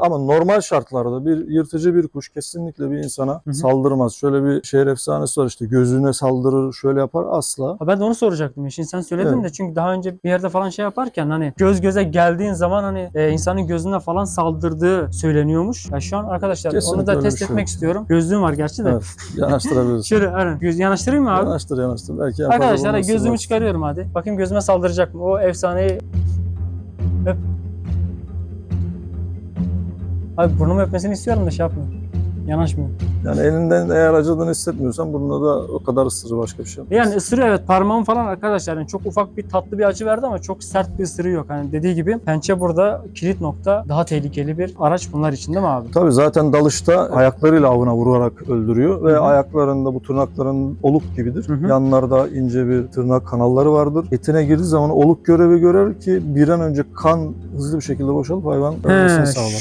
Ama normal şartlarda bir yırtıcı bir kuş kesinlikle bir insana hı. saldırmaz. Şöyle bir şehir efsanesi var işte gözüne saldırır şöyle yapar asla. Ha, Ben de onu soracaktım. İşin sen söyledin Evet. de çünkü daha önce bir yerde falan şey yaparken hani göz göze geldiğin zaman hani e, insanın gözüne falan saldırdığı söyleniyormuş. Ya şu an arkadaşlar Kesinlikle onu da test şey etmek istiyorum. Gözlüğüm var gerçi de. Evet, yanaştırabilirsin. Şöyle aynen. Göz, yanaştırayım mı abi? Yanaştır yanaştır. Belki Arkadaşlar gözümü var. çıkarıyorum hadi. Bakayım gözüme saldıracak mı? O efsaneyi Abi burnumu öpmesini istiyorum da şey yapmıyor. Yanaşmıyor. Yani elinden eğer acıdığını hissetmiyorsan burnuna da o kadar ısırır başka bir şey yok. Yani ısırıyor evet parmağım falan arkadaşlar. Yani çok ufak bir tatlı bir acı verdi ama çok sert bir ısırığı yok. Hani dediği gibi pençe burada kilit nokta daha tehlikeli bir araç bunlar için değil mi abi? Tabii zaten dalışta ayaklarıyla avına vurarak öldürüyor ve Hı hı. ayaklarında bu tırnakların oluk gibidir. Hı hı. Yanlarda ince bir tırnak kanalları vardır. Etine girdiği zaman oluk görevi görer ki bir an önce kan hızlı bir şekilde boşalıp hayvan ölmesini sağlar.